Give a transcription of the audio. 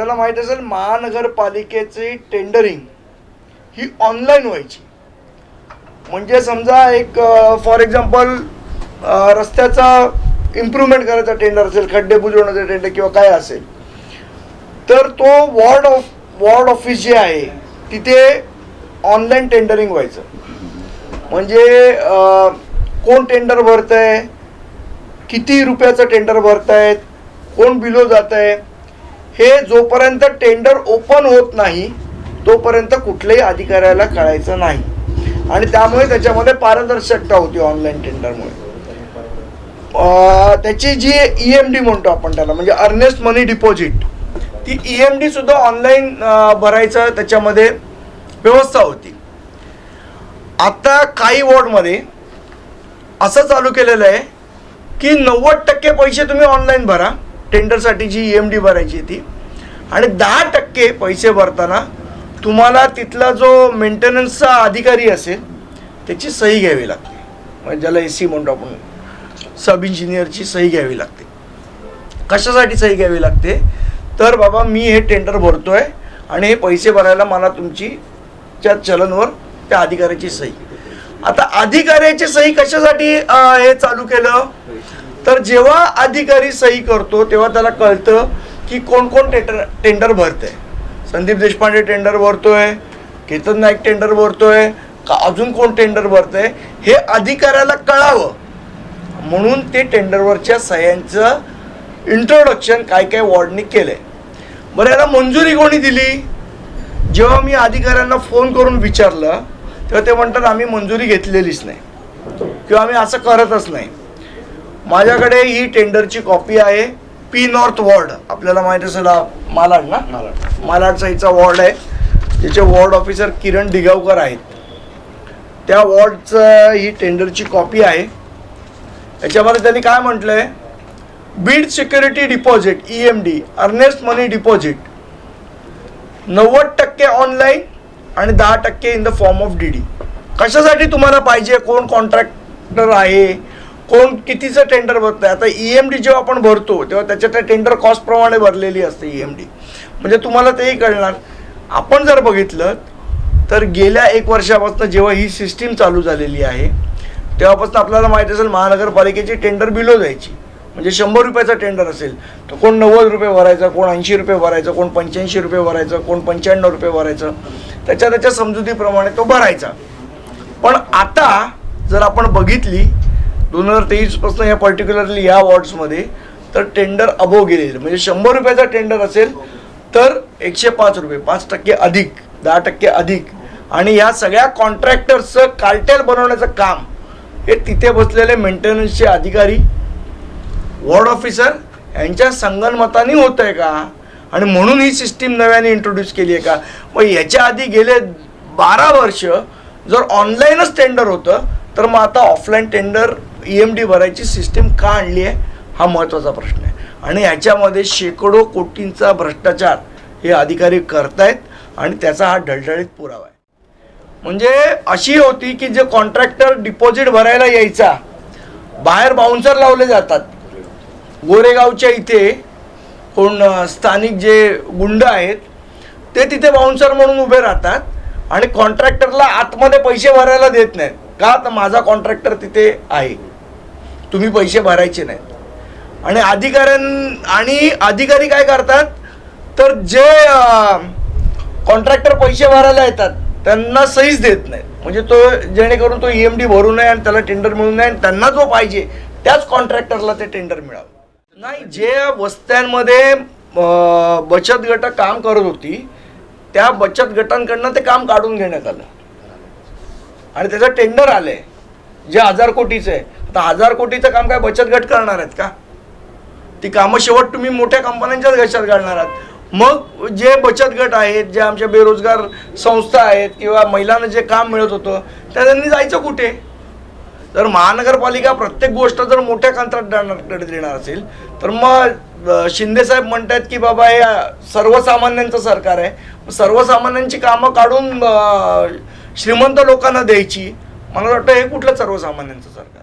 आपल्याला माहीत असेल महानगरपालिकेची टेंडरिंग ही ऑनलाईन व्हायची. म्हणजे समजा एक फॉर एक्झाम्पल रस्त्याचा इम्प्रूव्हमेंट करायचा टेंडर असेल खड्डे बुजवण्याचा टेंडर किंवा काय असेल तर तो वॉर्ड ऑफ वॉर्ड ऑफिस जे आहे तिथे ऑनलाईन टेंडरिंग व्हायचं. म्हणजे कोण टेंडर भरत आहे किती रुपयाचं टेंडर भरतायत कोण बिलो जात आहे हे जोपर्यंत टेंडर ओपन होत नाही तोपर्यंत कुठल्याही अधिकाऱ्याला कळायचं नाही. आणि त्यामुळे त्याच्यामध्ये पारदर्शकता होती ऑनलाईन टेंडरमुळे त्याची जी ई एम डी म्हणतो आपण त्याला म्हणजे अर्नेस्ट मनी डिपॉझिट ती ई एम डी सुद्धा ऑनलाईन भरायचं त्याच्यामध्ये व्यवस्था होती. आता काही वॉर्डमध्ये असं चालू केलेलं आहे की नव्वद टक्के पैसे तुम्ही ऑनलाईन भरा. टेंडरसाठी जी ई एम डी भरायची ती. आणि दहा टक्के पैसे भरताना तुम्हाला तिथला जो मेंटेनन्सचा अधिकारी असेल त्याची सही घ्यावी लागते. म्हणजे ज्याला ए सी म्हणतो आपण सब इंजिनियरची सही घ्यावी लागते. कशासाठी सही घ्यावी लागते? तर बाबा मी हे टेंडर भरतो आहे आणि हे पैसे भरायला मला तुमची त्या चलनवर त्या अधिकाऱ्याची सही. आता अधिकाऱ्याची सही कशासाठी हे चालू केलं? तर जेव्हा अधिकारी सही करतो तेव्हा त्याला कळतं की कोण कोण टेंडर टेंडर आहे संदीप देशपांडे टेंडर भरतोय केतन नाईक टेंडर भरतोय का अजून कोण टेंडर भरतंय हे अधिकाऱ्याला कळावं. म्हणून ते टेंडरवरच्या सह्यांचं इंट्रोडक्शन काय काय वॉर्डनी केलंय. बरं याला मंजुरी कोणी दिली? जेव्हा मी अधिकाऱ्यांना फोन करून विचारलं तेव्हा ते म्हणतात आम्ही मंजुरी घेतलेलीच नाही. किंवा आम्ही असं करतच नाही. माझ्याकडे ही टेंडरची कॉपी आहे. पी नॉर्थ वॉर्ड आपल्याला माहिती असेल मालाड ना? मालाड. साईडचा वॉर्ड आहे. ज्याचे वॉर्ड ऑफिसर किरण दिगावकर आहेत. त्या वॉर्डचं ही टेंडरची कॉपी आहे. याच्यामध्ये त्यांनी काय म्हटलंय? Bid security deposit E M D earnest money deposit नव्वद टक्के ऑनलाईन आणि दहा टक्के in the form of D D कशासाठी तुम्हाला पाहिजे? कोण कॉन्ट्रॅक्टर आहे? कोण कितीचं टेंडर भरतं आता ई एम डी जेव्हा आपण भरतो तेव्हा त्याच्या त्या टेंडर कॉस्टप्रमाणे भरलेली असते ई एम डी म्हणजे तुम्हाला तेही कळणार. आपण जर बघितलं तर गेल्या एक वर्षापासून जेव्हा ही सिस्टीम चालू झालेली आहे तेव्हापासून आपल्याला माहीत असेल महानगरपालिकेची टेंडर बिलो जायची. म्हणजे शंभर रुपयाचा टेंडर असेल तर कोण नव्वद रुपये भरायचं कोण ऐंशी रुपये भरायचं कोण पंच्याऐंशी रुपये भरायचं कोण पंच्याण्णव रुपये भरायचं त्याच्या त्याच्या समजुतीप्रमाणे तो भरायचा. पण आता जर आपण बघितली दोन हजार तेवीसपासून या पर्टिक्युलरली या वॉर्ड्समध्ये तर टेंडर अबो गेले म्हणजे शंभर रुपयाचा टेंडर असेल तर एकशे पाच रुपये पाच टक्के अधिक दहा टक्के अधिक. आणि या सगळ्या कॉन्ट्रॅक्टर्सचं कार्टेल बनवण्याचं काम हे तिथे बसलेले मेंटेनन्सचे अधिकारी वॉर्ड ऑफिसर यांच्या संगणमताने होत आहे का? आणि म्हणून ही सिस्टीम नव्याने इंट्रोड्यूस केली आहे का? मग याच्या आधी गेले बारा वर्ष जर ऑनलाईनच टेंडर होतं तर मग आता offline tender E M D भरायची सिस्टीम का आणली आहे हा महत्त्वाचा प्रश्न आहे. आणि याच्यामध्ये शेकडो कोटींचा भ्रष्टाचार हे अधिकारी करतायत आणि त्याचा हा ढळढळीत पुरावा आहे. म्हणजे अशी होती की जे कॉन्ट्रॅक्टर डिपॉझिट भरायला यायचा बाहेर बाउन्सर लावले जातात. गोरेगावच्या इथे कोण स्थानिक जे गुंड आहेत ते तिथे बाउन्सर म्हणून उभे राहतात आणि कॉन्ट्रॅक्टरला आतमध्ये पैसे भरायला देत नाहीत. का? तर माझा कॉन्ट्रॅक्टर तिथे आहे. तुम्ही पैसे भरायचे नाहीत. आणि अधिकाऱ्यां आणि अधिकारी काय करतात? तर जे कॉन्ट्रॅक्टर पैसे भरायला येतात त्यांना सहीच देत नाहीत. म्हणजे तो जेणेकरून तो ई एम डी भरू नये आणि त्याला टेंडर मिळू नये आणि त्यांना जो पाहिजे त्याच कॉन्ट्रॅक्टरला ते टेंडर मिळावं. नाही जे वस्त्यांमध्ये बचत गट काम करत होती त्या बचत गटांकडनं ते काम काढून घेण्यात आलं. आणि त्याचं टेंडर आलंय जे हजार कोटीचं आहे. तर हजार कोटीचं काम काय बचत गट करणार आहेत का? ती कामं शेवट तुम्ही मोठ्या कंपन्यांच्याच घशात घालणार आहात. मग जे बचत गट आहेत जे आमच्या बेरोजगार संस्था आहेत किंवा महिलांना जे काम मिळत होतं त्या त्यांनी जायचं कुठे? जर महानगरपालिका प्रत्येक गोष्ट जर मोठ्या कंत्राटदारांकडे देणार असेल तर मग शिंदेसाहेब शिंदेसाहेब म्हणतात की बाबा हे सर्वसामान्यांचं सरकार आहे. सर्वसामान्यांची कामं काढून श्रीमंत लोकांना द्यायची. मला वाटतं हे कुठलं सर्वसामान्यांचं सरकार